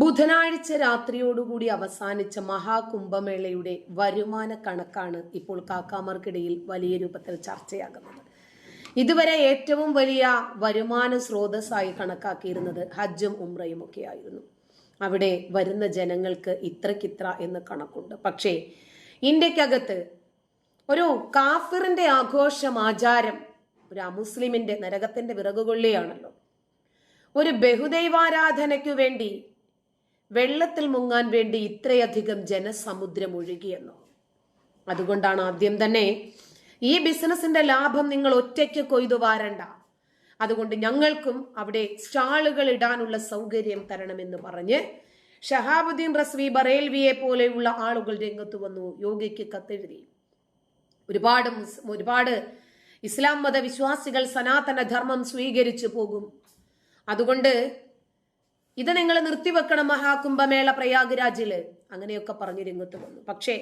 ബുധനാഴ്ച രാത്രിയോടുകൂടി അവസാനിച്ച മഹാകുംഭമേളയുടെ വരുമാന കണക്കാണ് ഇപ്പോൾ കാക്കാമാർക്കിടയിൽ വലിയ രൂപത്തിൽ ചർച്ചയാകുന്നത്. ഇതുവരെ ഏറ്റവും വലിയ വരുമാന സ്രോതസ്സായി കണക്കാക്കിയിരുന്നത് ഹജ്ജും ഉംറയും ഒക്കെ ആയിരുന്നു അവിടെ വരുന്ന ജനങ്ങൾക്ക് ഇത്രക്കിത്ര എന്ന് കണക്കുണ്ട്. പക്ഷേ ഇന്ത്യക്കകത്ത് ഒരു കാഫിറിന്റെ ആഘോഷം ആചാരം ഒരു അമുസ്ലിമിന്റെ നരകത്തിന്റെ വിറകുകൊള്ളിയാണല്ലോ. ഒരു ബഹുദൈവാരാധനയ്ക്കു വേണ്ടി വെള്ളത്തിൽ മുങ്ങാൻ വേണ്ടി ഇത്രയധികം ജനസമുദ്രം ഒഴുകിയെന്നോ? അതുകൊണ്ടാണ് ആദ്യം തന്നെ ഈ ബിസിനസിന്റെ ലാഭം നിങ്ങൾ ഒറ്റയ്ക്ക് കൊയ്തു വാരണ്ട. അതുകൊണ്ട് ഞങ്ങൾക്കും അവിടെ സ്റ്റാളുകൾ ഇടാനുള്ള സൗകര്യം തരണമെന്ന് പറഞ്ഞ് ഷഹാബുദ്ദീൻ റസ്വി ബറേൽവിയെ പോലെയുള്ള ആളുകൾ രംഗത്ത് വന്നു യോഗിക്ക് കത്തെഴുതി. ഒരുപാട് ഒരുപാട് ഇസ്ലാം മത വിശ്വാസികൾ സനാതന ധർമ്മം സ്വീകരിച്ചു പോകും. അതുകൊണ്ട് ഇത് നിങ്ങൾ നിർത്തിവെക്കണം മഹാകുംഭമേള പ്രയാഗ്രാജിൽ. അങ്ങനെയൊക്കെ പറഞ്ഞ് രംഗത്ത് വന്നു. പക്ഷേ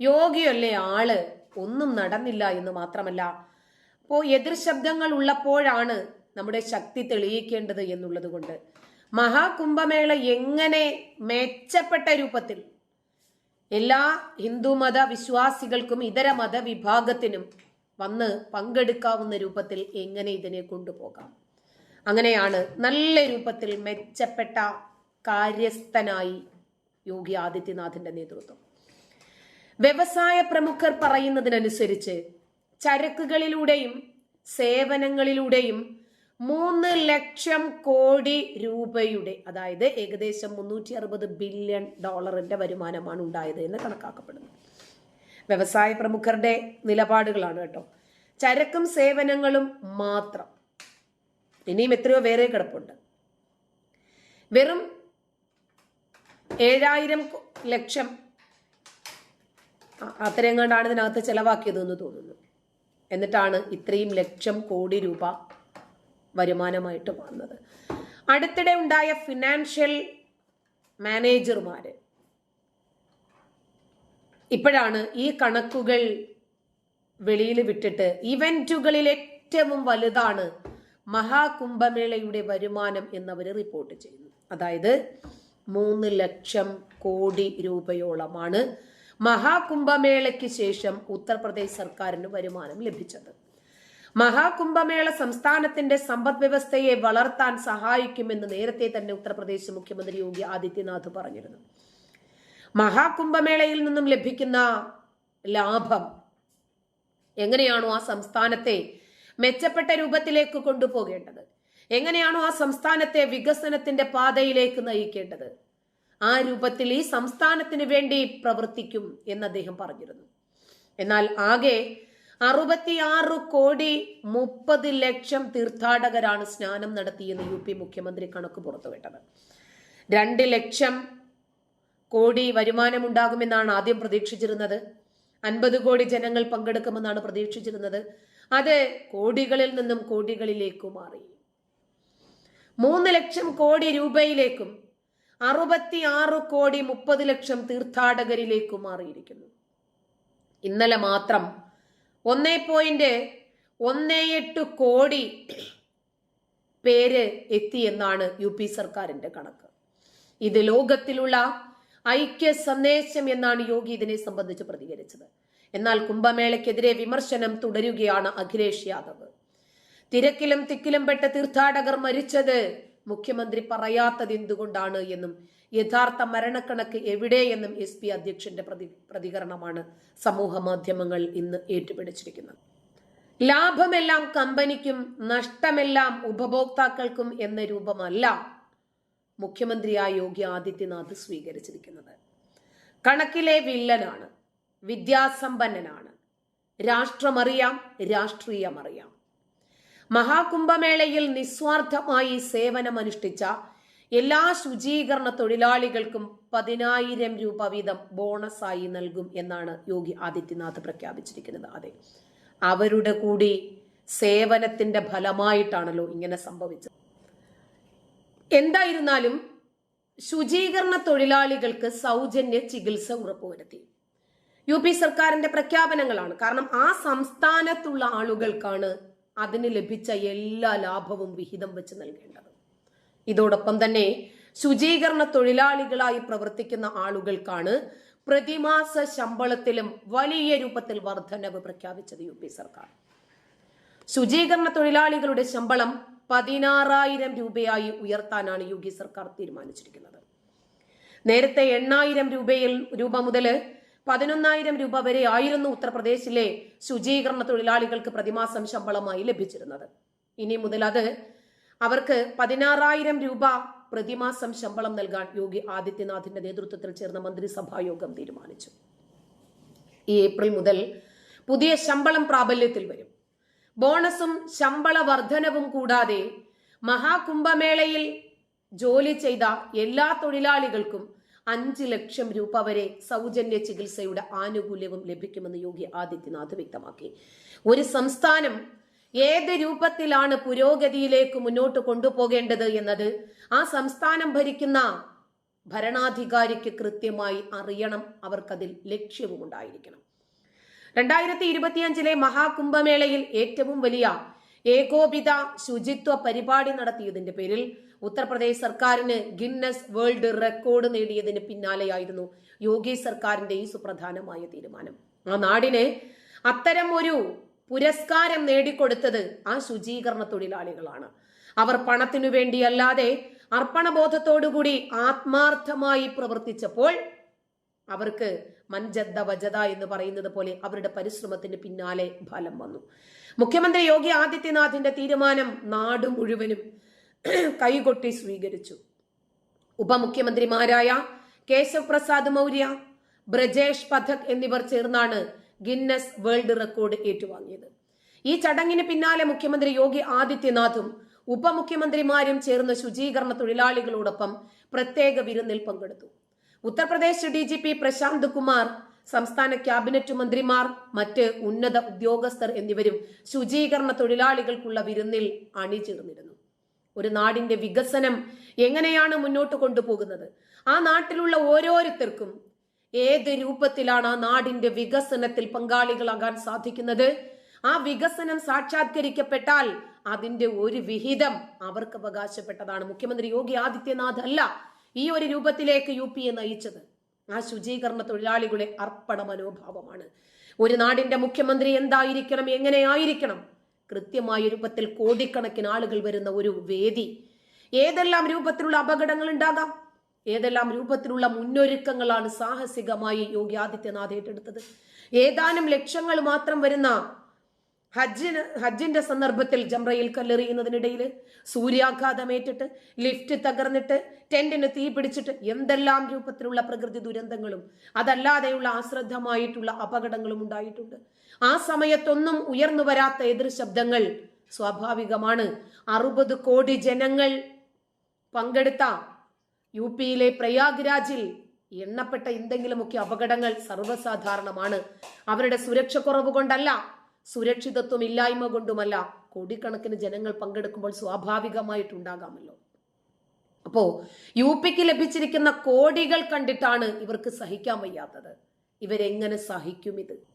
യോഗിയല്ലേ ആൾ? ഒന്നും നടന്നില്ല എന്ന് മാത്രമല്ല അപ്പോ എതിർ ശബ്ദങ്ങൾ ഉള്ളപ്പോഴാണ് നമ്മുടെ ശക്തി തെളിയിക്കേണ്ടത് എന്നുള്ളത് കൊണ്ട് മഹാകുംഭമേള എങ്ങനെ മെച്ചപ്പെട്ട രൂപത്തിൽ എല്ലാ ഹിന്ദുമത വിശ്വാസികൾക്കും ഇതര മതവിഭാഗത്തിനും വന്ന് പങ്കെടുക്കാവുന്ന രൂപത്തിൽ എങ്ങനെ ഇതിനെ കൊണ്ടുപോകാം? അങ്ങനെയാണ് നല്ല രൂപത്തിൽ മെച്ചപ്പെട്ട കാര്യസ്ഥനായി യോഗി ആദിത്യനാഥിന്റെ നേതൃത്വം. വ്യവസായ പ്രമുഖർ പറയുന്നതിനനുസരിച്ച് ചരക്കുകളിലൂടെയും സേവനങ്ങളിലൂടെയും മൂന്ന് ലക്ഷം കോടി രൂപയുടെ അതായത് ഏകദേശം മുന്നൂറ്റി അറുപത് ബില്യൺ ഡോളറിന്റെ വരുമാനമാണ് ഉണ്ടായത് എന്ന് കണക്കാക്കപ്പെടുന്നു. വ്യവസായ പ്രമുഖരുടെ നിലപാടുകളാണ് കേട്ടോ. ചരക്കും സേവനങ്ങളും മാത്രം. ഇനിയും എത്രയോ വേറെ കിടപ്പുണ്ട്. വെറും ഏഴായിരം ലക്ഷം അത്രയെങ്ങാണ്ടാണ് ഇതിനകത്ത് ചെലവാക്കിയതെന്ന് തോന്നുന്നു. എന്നിട്ടാണ് ഇത്രയും ലക്ഷം കോടി രൂപ വരുമാനമായിട്ട് വന്നത്. അടുത്തിടെ ഉണ്ടായ ഫിനാൻഷ്യൽ മാനേജർമാര് ഇപ്പോഴാണ് ഈ കണക്കുകൾ വെളിയിൽ വിട്ടിട്ട് ഇവന്റുകളിൽ ഏറ്റവും വലുതാണ് മഹാകുംഭമേളയുടെ വരുമാനം എന്നവർ റിപ്പോർട്ട് ചെയ്യുന്നു. അതായത് മൂന്ന് ലക്ഷം കോടി രൂപയോളമാണ് മഹാകുംഭമേളയ്ക്ക് ശേഷം ഉത്തർപ്രദേശ് സർക്കാരിന് വരുമാനം ലഭിച്ചത്. മഹാകുംഭമേള സംസ്ഥാനത്തിന്റെ സമ്പദ് വ്യവസ്ഥയെ വളർത്താൻ സഹായിക്കുമെന്ന് നേരത്തെ തന്നെ ഉത്തർപ്രദേശ് മുഖ്യമന്ത്രി യോഗി ആദിത്യനാഥ് പറഞ്ഞിരുന്നു. മഹാകുംഭമേളയിൽ നിന്നും ലഭിക്കുന്ന ലാഭം എങ്ങനെയാണോ ആ സംസ്ഥാനത്തെ മെച്ചപ്പെട്ട രൂപത്തിലേക്ക് കൊണ്ടുപോകേണ്ടത്. എങ്ങനെയാണോ ആ സംസ്ഥാനത്തെ വികസനത്തിന്റെ പാതയിലേക്ക് നയിക്കേണ്ടത്. ആ രൂപത്തിൽ ഈ സംസ്ഥാനത്തിന് വേണ്ടി പ്രവർത്തിക്കും എന്ന് അദ്ദേഹം പറഞ്ഞിരുന്നു. എന്നാൽ ആകെ അറുപത്തിയാറ് കോടി മുപ്പത് ലക്ഷം തീർത്ഥാടകരാണ് സ്നാനം നടത്തിയെന്ന് യു പി മുഖ്യമന്ത്രി കണക്ക് പുറത്തുവിട്ടത്. രണ്ട് ലക്ഷം കോടി വരുമാനമുണ്ടാകുമെന്നാണ് ആദ്യം പ്രതീക്ഷിച്ചിരുന്നത്. അൻപത് കോടി ജനങ്ങൾ പങ്കെടുക്കുമെന്നാണ് പ്രതീക്ഷിച്ചിരുന്നത്. അത് കോടികളിൽ നിന്നും കോടികളിലേക്ക് മാറി. മൂന്ന് ലക്ഷം കോടി രൂപയിലേക്കും അറുപത്തി ആറ് കോടി മുപ്പത് ലക്ഷം തീർത്ഥാടകരിലേക്ക് മാറിയിരിക്കുന്നു. ഇന്നലെ മാത്രം ഒന്നേ പോയിന്റ് ഒന്നേ എട്ട് കോടി പേര് എത്തിയെന്നാണ് യു പി സർക്കാരിന്റെ കണക്ക്. ഇത് ലോകത്തിലുള്ള ഐക്യ സന്ദേശം എന്നാണ് യോഗി ഇതിനെ സംബന്ധിച്ച് പ്രതികരിച്ചത്. എന്നാൽ കുംഭമേളയ്ക്കെതിരെ വിമർശനം തുടരുകയാണ് അഖിലേഷ് യാദവ്. തിരക്കിലും തിക്കിലും പെട്ട തീർത്ഥാടകർ മരിച്ചത് മുഖ്യമന്ത്രി പറയാത്തത് എന്തുകൊണ്ടാണ് എന്നും യഥാർത്ഥ മരണക്കണക്ക് എവിടെയെന്നും എസ് പി അധ്യക്ഷന്റെ പ്രതി പ്രതികരണമാണ് സമൂഹ മാധ്യമങ്ങൾ ഇന്ന് ഏറ്റുപിടിച്ചിരിക്കുന്നത്. ലാഭമെല്ലാം കമ്പനിക്കും നഷ്ടമെല്ലാം ഉപഭോക്താക്കൾക്കും എന്ന രൂപമല്ല മുഖ്യമന്ത്രിയായ യോഗി ആദിത്യനാഥ് സ്വീകരിച്ചിരിക്കുന്നത്. കണക്കിലെ വില്ലനാണ്. വിദ്യാസമ്പന്നനാണ്. രാഷ്ട്രമറിയാം രാഷ്ട്രീയമറിയാം. മഹാകുംഭമേളയിൽ നിസ്വാർത്ഥമായി സേവനമനുഷ്ഠിച്ച എല്ലാ ശുചീകരണ തൊഴിലാളികൾക്കും പതിനായിരം രൂപ വീതം ബോണസായി നൽകും എന്നാണ് യോഗി ആദിത്യനാഥ് പ്രഖ്യാപിച്ചിരിക്കുന്നത്. അതെ അവരുടെ കൂടി സേവനത്തിന്റെ ഫലമായിട്ടാണല്ലോ ഇങ്ങനെ സംഭവിച്ചത്. എന്തായിരുന്നാലും ശുചീകരണ തൊഴിലാളികൾക്ക് സൗജന്യ ചികിത്സ ഉറപ്പുവരുത്തി. യു പി സർക്കാരിന്റെ പ്രഖ്യാപനങ്ങളാണ്. കാരണം ആ സംസ്ഥാനത്തുള്ള ആളുകൾക്കാണ് അതിന് ലഭിച്ച എല്ലാ ലാഭവും വിഹിതം വെച്ച് നൽകേണ്ടത്. ഇതോടൊപ്പം തന്നെ ശുചീകരണ തൊഴിലാളികളായി പ്രവർത്തിക്കുന്ന ആളുകൾക്കാണ് പ്രതിമാസ ശമ്പളത്തിലും വലിയ രൂപത്തിൽ വർധനവ് പ്രഖ്യാപിച്ചത് യു പി സർക്കാർ. ശുചീകരണ തൊഴിലാളികളുടെ ശമ്പളം പതിനാറായിരം രൂപയായി ഉയർത്താനാണ് യു സർക്കാർ തീരുമാനിച്ചിരിക്കുന്നത്. നേരത്തെ എണ്ണായിരം രൂപയിൽ രൂപ മുതൽ പതിനൊന്നായിരം രൂപ വരെ ആയിരുന്നു ഉത്തർപ്രദേശിലെ ശുചീകരണ തൊഴിലാളികൾക്ക് പ്രതിമാസം ശമ്പളമായി ലഭിച്ചിരുന്നത്. ഇനി മുതൽ അത് അവർക്ക് പതിനാറായിരം രൂപ പ്രതിമാസം ശമ്പളം നൽകാൻ യോഗി ആദിത്യനാഥിന്റെ നേതൃത്വത്തിൽ ചേർന്ന മന്ത്രിസഭാ യോഗം തീരുമാനിച്ചു. ഈ ഏപ്രിൽ മുതൽ പുതിയ ശമ്പളം പ്രാബല്യത്തിൽ വരും. ബോണസും ശമ്പള വർധനവും കൂടാതെ മഹാകുംഭമേളയിൽ ജോലി ചെയ്ത എല്ലാ തൊഴിലാളികൾക്കും അഞ്ച് ലക്ഷം രൂപ വരെ സൗജന്യ ചികിത്സയുടെ ആനുകൂല്യവും ലഭിക്കുമെന്ന് യോഗി ആദിത്യനാഥ് വ്യക്തമാക്കി. ഒരു സംസ്ഥാനം ഏത് രൂപത്തിലാണ് പുരോഗതിയിലേക്ക് മുന്നോട്ട് കൊണ്ടുപോകേണ്ടത് എന്നത് ആ സംസ്ഥാനം ഭരിക്കുന്ന ഭരണാധികാരിക്ക് കൃത്യമായി അറിയണം. അവർക്കതിൽ ലക്ഷ്യവും ഉണ്ടായിരിക്കണം രണ്ടായിരത്തി ഇരുപത്തിയഞ്ചിലെ മഹാകുംഭമേളയിൽ ഏറ്റവും വലിയ ഏകോപിത ശുചിത്വ പരിപാടി നടത്തിയതിന്റെ പേരിൽ ഉത്തർപ്രദേശ് സർക്കാരിന് ഗിന്നസ് വേൾഡ് റെക്കോർഡ് നേടിയതിന് പിന്നാലെയായിരുന്നു യോഗി സർക്കാരിന്റെ ഈ സുപ്രധാനമായ തീരുമാനം. ആ നാടിനെ അത്തരം ഒരു പുരസ്കാരം നേടിക്കൊടുത്തത് ആ ശുചീകരണ തൊഴിലാളികളാണ്. അവർ പണത്തിനു വേണ്ടിയല്ലാതെ അർപ്പണബോധത്തോടുകൂടി ആത്മാർത്ഥമായി പ്രവർത്തിച്ചപ്പോൾ അവർക്ക് മൻജദ്ദ വജദ എന്ന് പറയുന്നത് പോലെ അവരുടെ പരിശ്രമത്തിന് പിന്നാലെ ഫലം വന്നു. മുഖ്യമന്ത്രി യോഗി ആദിത്യനാഥിന്റെ തീരുമാനം നാട് മുഴുവനും കൈകൊട്ടി സ്വീകരിച്ചു. ഉപമുഖ്യമന്ത്രിമാരായ കേശവ് പ്രസാദ് മൗര്യ ബ്രജേഷ് പഥക് എന്നിവർ ചേർന്നാണ് ഗിന്നസ് വേൾഡ് റെക്കോർഡ് ഏറ്റുവാങ്ങിയത്. ഈ ചടങ്ങിന് പിന്നാലെ മുഖ്യമന്ത്രി യോഗി ആദിത്യനാഥും ഉപമുഖ്യമന്ത്രിമാരും ചേർന്ന് ശുചീകരണ തൊഴിലാളികളോടൊപ്പം പ്രത്യേക വിരുന്നിൽ പങ്കെടുത്തു. Uttar Pradesh D G P Prashant Kumar സംസ്ഥാന ക്യാബിനറ്റ് മന്ത്രിമാർ മറ്റ് ഉന്നത ഉദ്യോഗസ്ഥർ എന്നിവരും ശുചീകരണ തൊഴിലാളികൾക്കുള്ള വിരുന്നിൽ അണിചേർന്നിരുന്നു. ഒരു നാടിന്റെ വികസനം എങ്ങനെയാണ് മുന്നോട്ട് കൊണ്ടുപോകുന്നത്? ആ നാട്ടിലുള്ള ഓരോരുത്തർക്കും ഏത് രൂപത്തിലാണ് ആ നാടിന്റെ വികസനത്തിൽ പങ്കാളികളാകാൻ സാധിക്കുന്നത്? ആ വികസനം സാക്ഷാത്കരിക്കപ്പെട്ടാൽ അതിന്റെ ഒരു വിഹിതം അവർക്ക് അവകാശപ്പെട്ടതാണ്. മുഖ്യമന്ത്രി യോഗി ആദിത്യനാഥ് അല്ല ഈ ഒരു രൂപത്തിലേക്ക് യു പി എ നയിച്ചത്. ആ ശുചീകരണ തൊഴിലാളികളുടെ അർപ്പണ മനോഭാവമാണ് ഒരു നാടിന്റെ മുഖ്യമന്ത്രി എന്തായിരിക്കണം എങ്ങനെയായിരിക്കണം? കൃത്യമായ രൂപത്തിൽ കോടിക്കണക്കിന് ആളുകൾ വരുന്ന ഒരു വേദി. ഏതെല്ലാം രൂപത്തിലുള്ള അപകടങ്ങൾ ഉണ്ടാകാം? ഏതെല്ലാം രൂപത്തിലുള്ള മുന്നൊരുക്കങ്ങളാണ് സാഹസികമായി യോഗി ആദിത്യനാഥ് ഏറ്റെടുത്തത്? ഏതാനും ലക്ഷങ്ങൾ മാത്രം വരുന്ന ഹജ്ജിന് ഹജ്ജിന്റെ സന്ദർഭത്തിൽ ജംറയിൽ കല്ലെറിയുന്നതിനിടയിൽ സൂര്യാഘാതമേറ്റിട്ട് ലിഫ്റ്റ് തകർന്നിട്ട് ടെന്റിന് തീ പിടിച്ചിട്ട് എന്തെല്ലാം രൂപത്തിലുള്ള പ്രകൃതി ദുരന്തങ്ങളും അതല്ലാതെയുള്ള അശ്രദ്ധമായിട്ടുള്ള അപകടങ്ങളും ഉണ്ടായിട്ടുണ്ട്. ആ സമയത്തൊന്നും ഉയർന്നു വരാത്ത എതിർ ശബ്ദങ്ങൾ സ്വാഭാവികമാണ്. അറുപത് കോടി ജനങ്ങൾ പങ്കെടുത്ത യു പിയിലെ പ്രയാഗ്രാജിൽ എണ്ണപ്പെട്ട എന്തെങ്കിലുമൊക്കെ അപകടങ്ങൾ സർവസാധാരണമാണ്. അവരുടെ സുരക്ഷ കുറവ് കൊണ്ടല്ല സുരക്ഷിതത്വം ഇല്ലായ്മ കൊണ്ടുമല്ല കോടിക്കണക്കിന് ജനങ്ങൾ പങ്കെടുക്കുമ്പോൾ സ്വാഭാവികമായിട്ടുണ്ടാകാമല്ലോ. അപ്പോ യു പിക്ക് ലഭിച്ചിരിക്കുന്ന കോടികൾ കണ്ടിട്ടാണ് ഇവർക്ക് സഹിക്കാൻ വയ്യാത്തത്. ഇവരെങ്ങനെ സഹിക്കും ഇത്